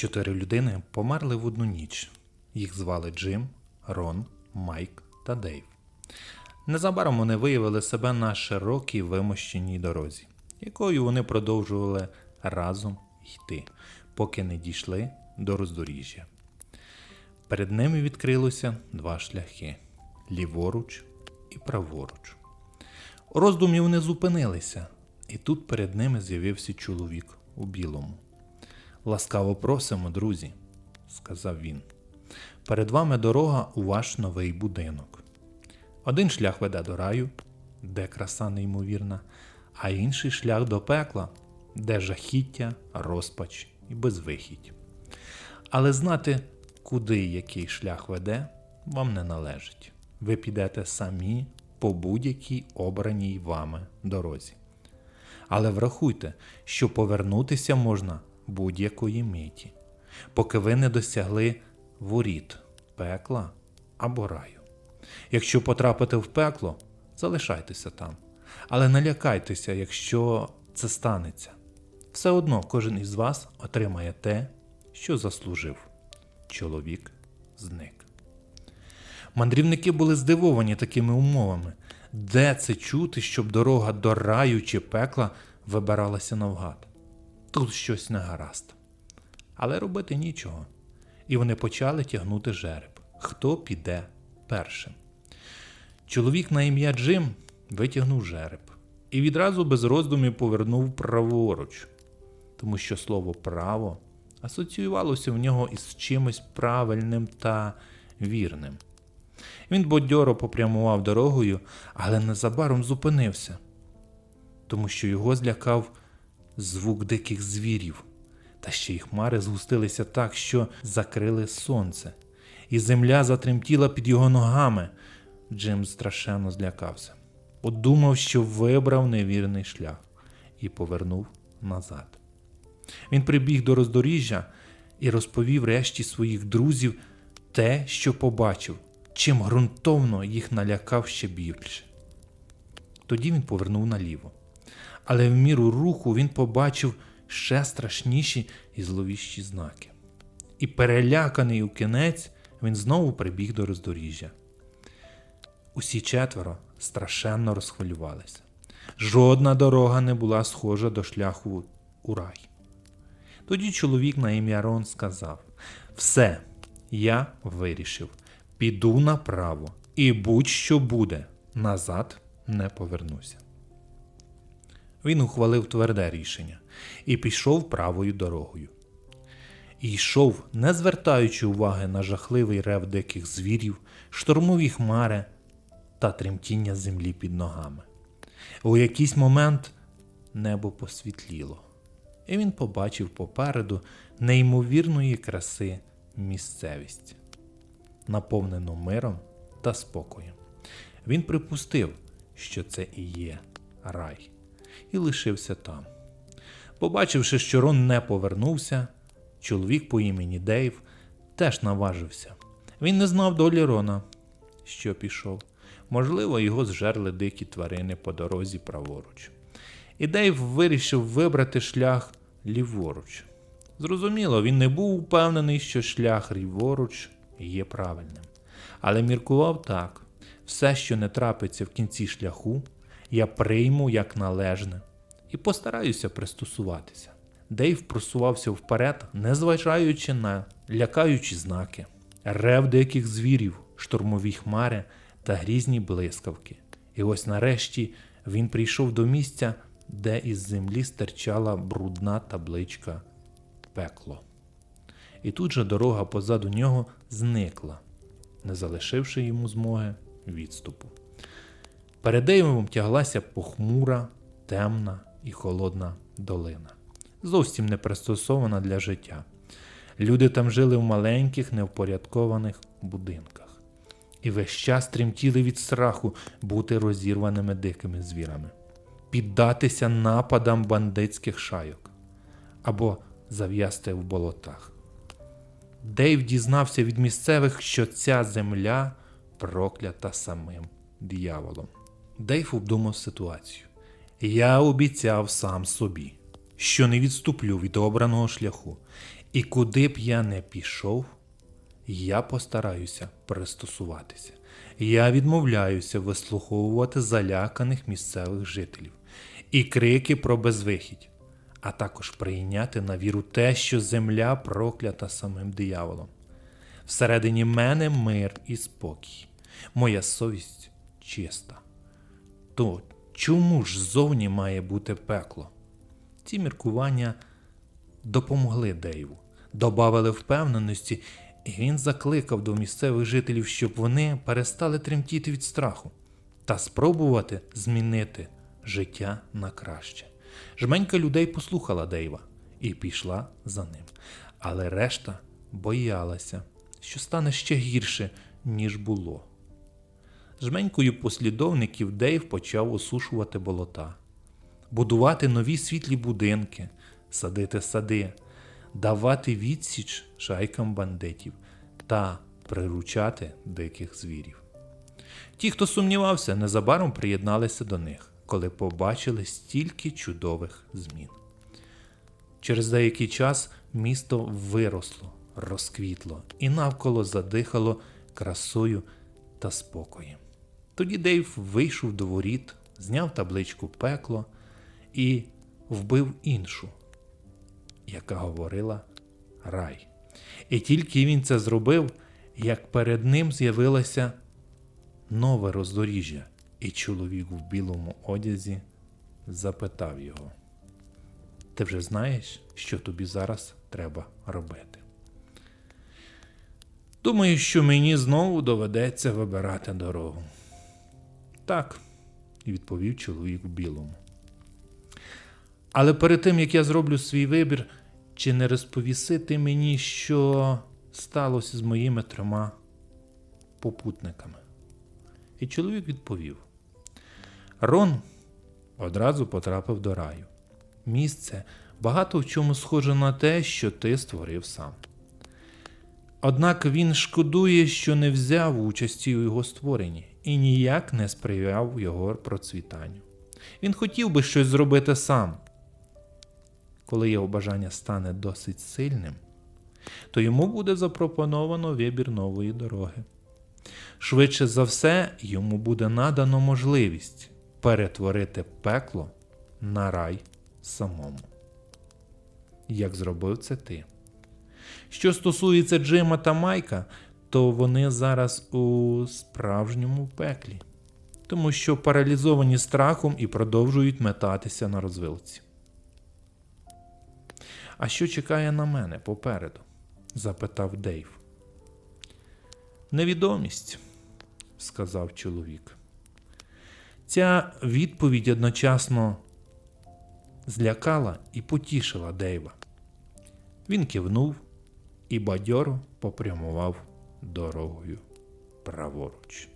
Чотири людини померли в одну ніч. Їх звали Джим, Рон, Майк та Дейв. Незабаром вони виявили себе на широкій вимощеній дорозі, якою вони продовжували разом йти, поки не дійшли до роздоріжжя. Перед ними відкрилося два шляхи ліворуч і праворуч. У роздумі вони зупинилися, і тут перед ними з'явився чоловік у білому. Ласкаво просимо, друзі, сказав він. Перед вами дорога у ваш новий будинок. Один шлях веде до раю, де краса неймовірна, а інший шлях до пекла, де жахіття, розпач і безвихідь. Але знати, куди який шлях веде, вам не належить. Ви підете самі по будь-якій обраній вами дорозі. Але врахуйте, що повернутися можна будь-якої миті, поки ви не досягли воріт, пекла або раю. Якщо потрапите в пекло, залишайтеся там, але не лякайтеся, якщо це станеться. Все одно кожен із вас отримає те, що заслужив. Чоловік зник. Мандрівники були здивовані такими умовами. Де це чути, щоб дорога до раю чи пекла вибиралася навгад? Тут щось не гаразд. Але робити нічого. І вони почали тягнути жереб. Хто піде першим? Чоловік на ім'я Джим витягнув жереб і відразу без роздумів повернув праворуч, тому що слово право асоціювалося в нього із чимось правильним та вірним. Він бодьоро попрямував дорогою, але незабаром зупинився, тому що його злякав звук диких звірів, та ще й хмари згустилися так, що закрили сонце, і земля затремтіла під його ногами. Джим страшенно злякався. Подумав, що вибрав невірний шлях, і повернув назад. Він прибіг до роздоріжжя і розповів решті своїх друзів те, що побачив, чим ґрунтовно їх налякав ще більше. Тоді він повернув наліво. Але в міру руху він побачив ще страшніші і зловіщі знаки. І переляканий у кінець, він знову прибіг до роздоріжжя. Усі четверо страшенно розхвилювалися. Жодна дорога не була схожа до шляху у рай. Тоді чоловік на ім'я Рон сказав: Все, я вирішив, піду направо, і будь-що буде, назад не повернуся. Він ухвалив тверде рішення і пішов правою дорогою. І йшов, не звертаючи уваги на жахливий рев диких звірів, штормові хмари та тремтіння землі під ногами. У якийсь момент небо посвітліло, і він побачив попереду неймовірної краси місцевість, наповнену миром та спокоєм. Він припустив, що це і є рай, і лишився там. Побачивши, що Рон не повернувся, чоловік по імені Дейв теж наважився. Він не знав долі Рона, що пішов. Можливо, його зжерли дикі тварини по дорозі праворуч. І Дейв вирішив вибрати шлях ліворуч. Зрозуміло, він не був упевнений, що шлях ліворуч є правильним. Але міркував так: все, що не трапиться в кінці шляху, я прийму як належне і постараюся пристосуватися. Дейв просувався вперед, незважаючи на лякаючі знаки, рев деяких звірів, штурмові хмари та грізні блискавки. І ось нарешті він прийшов до місця, де із землі стирчала брудна табличка пекло. І тут же дорога позаду нього зникла, не залишивши йому змоги відступу. Перед Дейвом тяглася похмура, темна і холодна долина, зовсім не пристосована для життя. Люди там жили в маленьких, невпорядкованих будинках і весь час тремтіли від страху бути розірваними дикими звірами, піддатися нападам бандитських шайок або зав'язти в болотах. Дейв дізнався від місцевих, що ця земля проклята самим дияволом. Дейв обдумав ситуацію. Я обіцяв сам собі, що не відступлю від обраного шляху, І куди б я не пішов, я постараюся пристосуватися. Я відмовляюся вислуховувати заляканих місцевих жителів і крики про безвихідь, а також прийняти на віру те, що земля проклята самим дияволом. Всередині мене мир і спокій, моя совість чиста. То чому ж ззовні має бути пекло? Ці міркування допомогли Дейву, добавили впевненості, і він закликав до місцевих жителів, щоб вони перестали тремтіти від страху та спробувати змінити життя на краще. Жменька людей послухала Дейва і пішла за ним, але решта боялася, що стане ще гірше, ніж було. Жменькою послідовників Дейв почав осушувати болота, будувати нові світлі будинки, садити сади, давати відсіч шайкам бандитів та приручати диких звірів. Ті, хто сумнівався, незабаром приєдналися до них, коли побачили стільки чудових змін. Через деякий час місто виросло, розквітло і навколо задихало красою та спокоєм. Тоді Дейв вийшов до воріт, зняв табличку пекло і вбив іншу, яка говорила рай. І тільки він це зробив, як перед ним з'явилося нове роздоріжжя, і чоловік в білому одязі запитав його: Ти вже знаєш, що тобі зараз треба робити? Думаю, що мені знову доведеться вибирати дорогу. Так, відповів чоловік в білому. Але перед тим, як я зроблю свій вибір, чи не розповіси ти мені, що сталося з моїми трьома попутниками? І чоловік відповів: Рон одразу потрапив до раю. Місце багато в чому схоже на те, що ти створив сам. Однак він шкодує, що не взяв участі у його створенні і ніяк не сприяв його процвітанню. Він хотів би щось зробити сам. Коли його бажання стане досить сильним, то йому буде запропоновано вибір нової дороги. Швидше за все, йому буде надано можливість перетворити пекло на рай самому. Як зробив це ти? Що стосується Джима та Майка, то вони зараз у справжньому пеклі, тому що паралізовані страхом і продовжують метатися на розвилці. А що чекає на мене попереду? запитав Дейв. Невідомість, сказав чоловік. Ця відповідь одночасно злякала і потішила Дейва. Він кивнув і бадьоро попрямував дорогою праворуч.